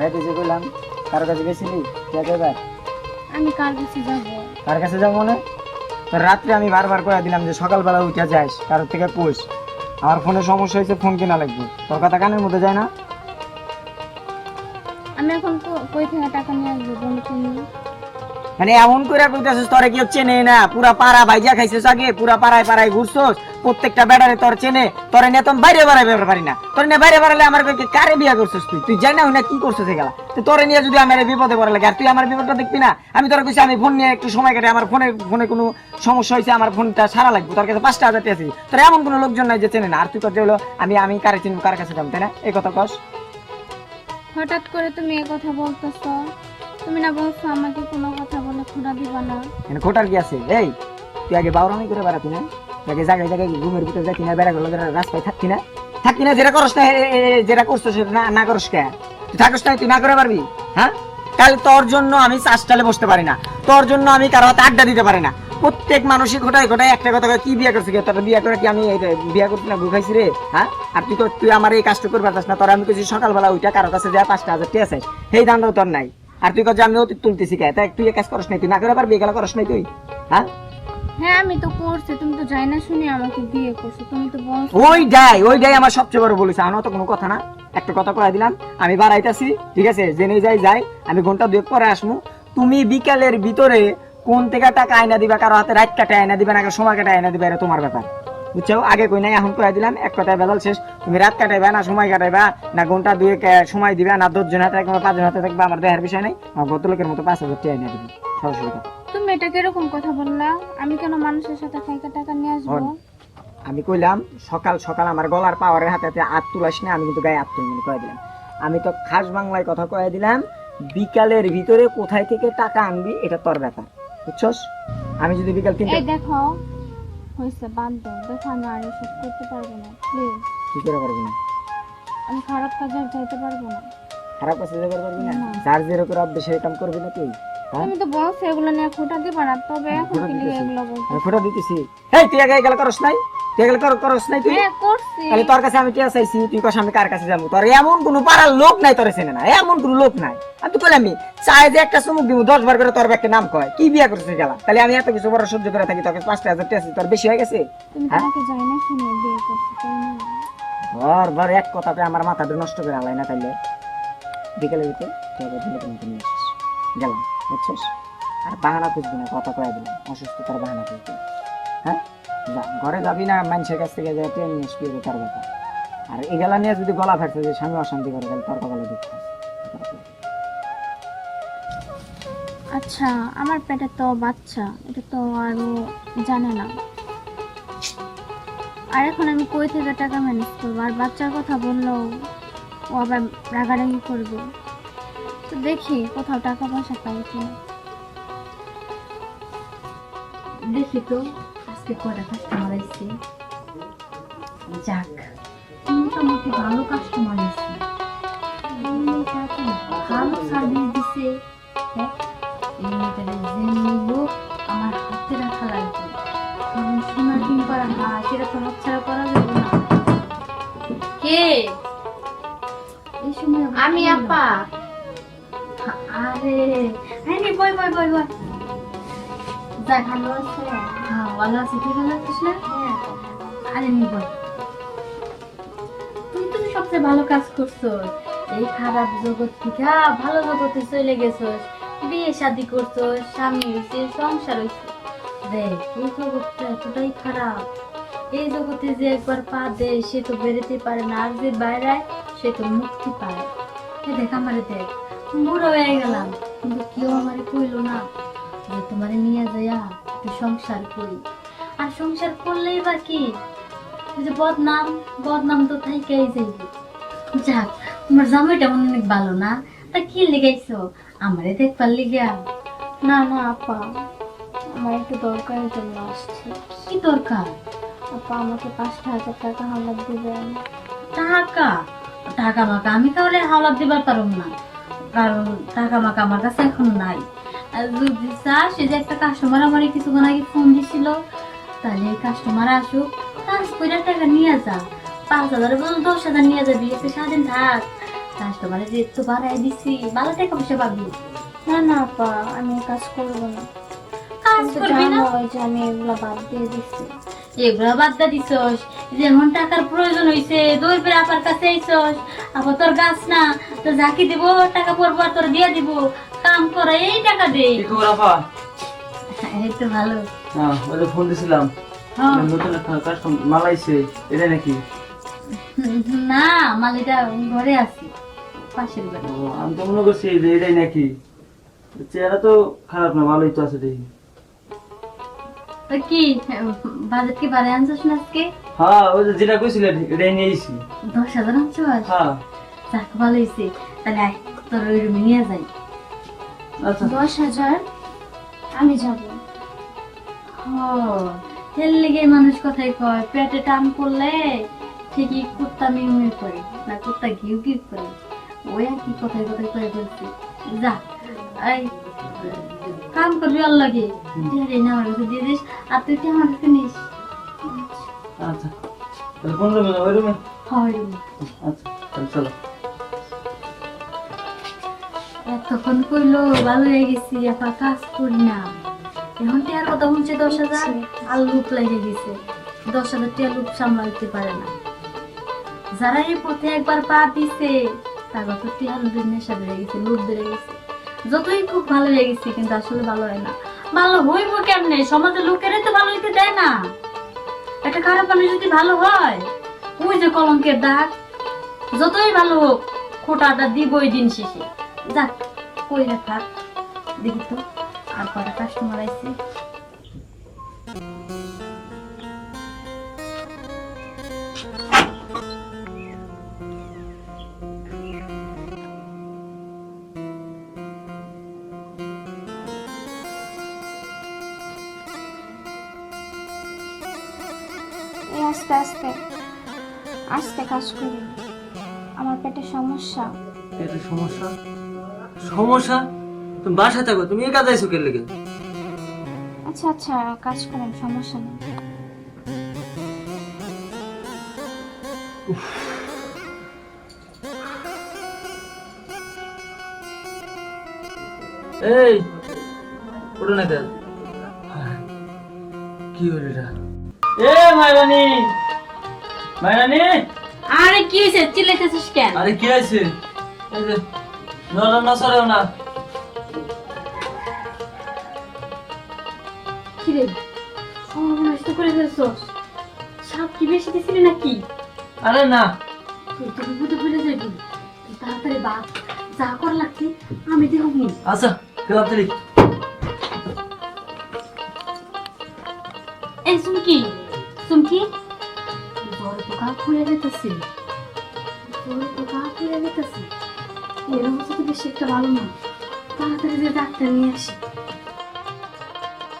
যে বললাম কারও কাছে গেছিলি? কে আমি কার কাছে যাব? কার কাছে যাব মনে? তোর রাত্রে আমি বারবার করে দিলাম যে সকালবেলা উঠে যাস কারোর থেকে কোষ আমার ফোনে সমস্যা হয়েছে ফোন কেনা লাগবে। তোর কথা কানের মধ্যে যায় না? আমি এখন কই থেকে টাকা নিয়ে আসব তুমি? মানে এমন করে কইতাছিস তোরে কেউ চেনে না। পুরা পাড়া ভাইজা খাইছিস আগে পুরা পাড়ায় পাড়ায় ঘুরছস। প্রত্যেকটা বেড়ারে তোর চেনে তোরে নিয়ে তো বাইরে বাড়াই পারি না। তোর নিয়ে বাইরে বাড়ালে আমার কারে বিয়া করছিস তুই? তুই জানি না কি করছিস এগুলা তো তোরে নিয়ে যদি আমার বিপদে পড়ে লাগে আর তুই আমার বিপদটা দেখবি না আমি তোর কইছি আমি ফোন নিয়ে একটু সময় কাটে আমার ফোনে ফোনে কোনো সমস্যা হয়েছে আমার ফোনটা সারা লাগবে তোর কাছে পাঁচটা হাজার আছে। তোর এমন কোনো লোকজন নাই যে চেনে না। আর তুই কথা হলো আমি আমি কারে চিনবো কার কাছে যাব তাই না? এই কথা কস। হঠাৎ করে তুমি এ কথা বলতেছ। তুমি না বলছো আমাকে কোনো কথা বলে খোঁড়া দিবা না। খোটার কি আছে? এই তুই আগে বাউরামি করে বেড়াতি না? আগে জায়গায় জায়গায় রুমের ভিতরে যাতি না বেড়া গেলো রাস্তায় থাকতি না। থাকতি না, যেটা করস না যেটা করছ সেটা না না করস কে? তুই থাকস না, তুই না করে পারবি? হ্যাঁ? তাহলে তোর জন্য আমি চাষটালে বসতে পারি না। তোর জন্য আমি কারও হাতে আড্ডা দিতে পারি না। প্রত্যেক মানুষই ঘটায় ঘটায় একটা কথা কি বিয়ে করছিস তোর বিয়ে করে কি আমি বিয়ে করতে না গুখাইছি রে? হ্যাঁ? আর তুই তো- তুই আমার এই কাজটা পারতাস না। তোর আমি কিছু সকালবেলা ওইটা কারও কাছে যা পাঁচটা হাজার টিয়া আছে সেই দামটাও তোর নাই। আর তুই কাছে আমি অতীত তুলতেছি কে? তাই তুই কাজ করস নাই, তুই না করে পারবি? এগুলো করস নাই তুই? হ্যাঁ? হ্যাঁ আমি তো করছি তুমি তো যাই না শুনে আমাকে বিয়ে করছ তুমি তো বলছো ওইটাই ওইটাই আমার সবচেয়ে বড় বলেছে আমার তো কোনো কথা না। একটা কথা কয়ে দিলাম আমি বাড়াইতাছি ঠিক আছে? জেনে যাই যাই। আমি ঘণ্টা দুয়েক পরে আসব তুমি বিকালের ভিতরে কোন থেকে টাকা আয়না দিবা কারও হাতে রাত কাটে আয়না দিবা না সময় কাটে আয়না দিবা এটা তোমার ব্যাপার। বুঝছ? আগে কই নাই এখন কয়ে দিলাম এক কথায় বেদাল শেষ। তুমি রাত কাটাইবা না সময় কাটাইবা না ঘণ্টা দুয়েক সময় দিবা না দশজন হাতে থাকবে পাঁচজন হাতে থাকবে আমার দেহের বিষয় নাই। আমার ভদ্রলোকের মতো পাঁচ হাজার টাকা আয়না দিবি। সরাসরি এটা কীরকম কথা বললা? আমি কেন মানুষের সাথে খাইকা টাকা নিয়ে আসব? আমি কইলাম সকাল সকাল আমার গলার পাওয়ারের হাতে হাতে হাত তুলাস না আমি কিন্তু গায়ে হাত তুলি কয়ে দিলাম। আমি তো খাস বাংলায় কথা কয়ে দিলাম বিকালের ভিতরে কোথায় থেকে টাকা আনবি এটা তোর ব্যাপার বুঝছস? আমি যদি বিকাল তিনটে এই দেখো হয়েছে বাদ দাও দেখো আমি আর এসব করতে পারব না প্লিজ কি করে পারবি না? আমি খারাপ কাজে যাইতে পারব না। খারাপ কাছে যেতে পারবি না। যার যেরকম অভ্যেস সেই কাম করবি না তুই? তুমি তো বলছো এগুলো নিয়ে খোটা দিবা না তবে এখন কি এগুলো বলছো? আমি দিতেছি। এই তুই আগে এগুলো করস নাই? তুই এগুলো কর- নাই তুই? হ্যাঁ করছি। তাহলে তোর কাছে আমি টিয়া চাইছি? তুই কস আমি কার কাছে যাব? তোর এমন কোনো পাড়ার লোক নাই তোর চেনে না। এমন কোনো লোক নাই। আর তুই কইলাম আমি চাই যে একটা চুমুক দিব দশ বার করে তোর ব্যাগকে নাম কয়। কি বিয়া করছিস গেলা? তাহলে আমি এত কিছু বড় সহ্য করে থাকি তোকে পাঁচটা হাজার টিয়া তোর বেশি হয়ে গেছে? তুমি হ্যাঁ? যাই না শুনে বিয়ে করছ ঘর ঘর এক কথাতে আমার মাথাটা নষ্ট করে আলাই না তাইলে। বিকেলে দিতে তুই আবার দিলে তুমি নিয়ে আসিস। গেলাম। বুঝছিস? আর বাহানা খুঁজবি না, কথা কয়ে দিলাম, অসুস্থতার বাহানা খুঁজবি হ্যাঁ? যা, ঘরে যাবি না, মানুষের কাছ থেকে যাই ট্রেন নিয়ে আসবি তার ব্যাপার। আর এগুলা নিয়ে যদি গলা ফাটছে যে স্বামী অশান্তি করে, তাহলে তোর কপালে দুঃখ আচ্ছা আমার পেটে তো বাচ্চা, এটা তো আরও জানে না। আর এখন আমি কই থেকে টাকা ম্যানেজ করব? আর বাচ্চার কথা বললেও ও আবার রাগারাগি করবে। তো দেখি কোথাও টাকা পয়সা পাই কিনা। দেখি তো আজকে কটা কাস্টমার আসছে যাক মোটামুটি ভালো কাস্টমার আসছে ভালো সার্ভিস দিছে। এই মেয়েটারে যে নিব আমার হাতে রাখা লাগবে। কারণ সোনা টিম করা না সেটা তো হাত ছাড়া করা যাবে না। কে? এই সময় আমি আপা। আরে আরে বই বই বই বই যাক ভালো আছে? হ্যাঁ ভালো আছি। তুই ভালো আছিস না? হ্যাঁ। আরে নি বল তুই তুমি সবচেয়ে ভালো কাজ করছ। এই খারাপ জগৎ থেকে ভালো জগতে চলে গেছোস। বিয়ে শাদি করছ স্বামী হয়েছে সংসার হয়েছে দেখ এই জগৎটা এতটাই খারাপ। এই জগতে যে একবার পা দেয় সে তো বেরোতে পারে না। আর যে বাইরায় সে তো মুক্তি পায়। দেখ আমারে দেখ। বুড়ো হয়ে গেলাম। কিন্তু কেউ আমারে কইলো না যে তোমারে নিয়ে যাইয়া একটু সংসার করি। আর সংসার করলেই বা কি? যে বদনাম বদনাম তো থাইকাই যাইবে। যাক তোমার জামাইটা মনে অনেক ভালো না? তা কি লেগাইছো আমারে দেখবার লিগা। না না আপা আমার একটু দরকারের জন্য আসছে। কি দরকার? আপা আমাকে পাঁচটা হাজার টাকা হালাত দিবেন। টাকা? টাকা মাকা আমি তাহলে হাওলাত দিবার পারব না। কারণ টাকা মাকা আমার কাছে এখন নাই। যদি চাস যে একটা কাস্টমার আমার কিছুক্ষণ আগে ফোন দিছিল তাহলে কাস্টমার আসুক কাজ করে টাকা নিয়ে যা। পাঁচ হাজার বল দশ হাজার নিয়ে যাবি একটু স্বাধীন থাক। কাস্টমারে যে একটু বাড়াই দিছি ভালো টাকা পয়সা পাবি। না না আপা আমি কাজ করব না। কাজ করবি না? ওই যে আমি এগুলো বাদ দিয়ে দিচ্ছি এগুলা বাদ দা দিছস। যেমন টাকার প্রয়োজন দৌড়বে আপার কাছে তোর গাছ না তো যাকে দিব টাকা পড়ব তোর দিয়ে দিব কাম করে এই টাকা দে। এই তো ভালো। হ্যাঁ ওই ফোন দিছিলাম। হ্যাঁ। নতুন একটা কাস্টমার মাল আইছে এটা নাকি? না মালিটা ঘরে আছি পাশের বাড়ি আমি তো মনে করছি যে এটাই নাকি। চেহারা তো খারাপ না ভালোই তো আছে দেখি। কি বাজেট কি বাড়ে আনছিস না আজকে? হ্যাঁ ওই যে যেটা কইছিলেন এটাই নিয়ে আইছি। দশ হাজার আনছিস? হ্যাঁ। যাক ভালো হয়েছে তাহলে আয়, তোর ওই রুমে নিয়ে যাই। আচ্ছা। দশ হাজার আমি যাব। ও লেগে মানুষ কথাই কয় পেটে টান করলে ঠিকই কুত্তা মিউমি করে না কুত্তা ঘিউ ঘিউ করে। ওই আর কি কথাই কথাই করে বলছি যা এই কাম করবি ওর লাগে। রে না আমার কাছে দিয়ে দিস। আর তুই কি আমার কাছে নিস? আচ্ছা। তাহলে কোন রুমে ওই রুমে? হয় রুমে। আচ্ছা তাহলে চলো। এতক্ষণ করল ভালো হয়ে গেছি একা কাজ করি না। এখন টিয়ার কথা শুনছে দশ হাজার? আর লুপ লেগে গেছে। দশ হাজার টিয়া লুপ সামলাইতে পারে না। যারা এই পথে একবার পা দিছে তারপর তো টিয়া লুপের নেশা বেড়ে গেছে লুপ বেড়ে গেছে। যতই খুব ভালো লেগেছে গেছে কিন্তু আসলে ভালো হয় না। ভালো হইব কেমনে? সমাজের লোকেরাই তো ভালো হইতে দেয় না। একটা খারাপ মানুষ যদি ভালো হয়, ওই যে কলঙ্কের দাগ, যতই ভালো হোক খোটাটা দিবই দিন শেষে। যাক কই না থাক। দেখি তো, আর কটা কাস্টমার আইছে। আস্তে আস্তে আস্তে কাজ করি। আমার পেটে সমস্যা। এটা সমস্যা? সমস্যা? তুমি বাসায় থাকো তুমি একা যাইছো কে লেগে? আচ্ছা আচ্ছা কাজ করেন সমস্যা নেই। এই ওটা না কি হলো এটা? এ মাইরানি। মাইরানি? আরে কি হয়েছে চিল্লাইতেছিস কেন? আরে কি আছে এই যে নরম না সরেও না। কি রে? সর্বনাশ তো করে ফেলছস সাপ কি বেশি দিছিলি নাকি? আরে না। তুই তো বিপদে ফেলে যাবি। তাড়াতাড়ি বাপ যা কর লাগছে আমি দেখবি। আচ্ছা তাহলে এই সুমকি সুমকি বড় পোকা ফুলে যেতেছে। বড় পোকা ফুলে যেতেছে এরকম তো বেশি একটা ভালো না। তাড়াতাড়ি যে ডাক্তার নিয়ে আসি।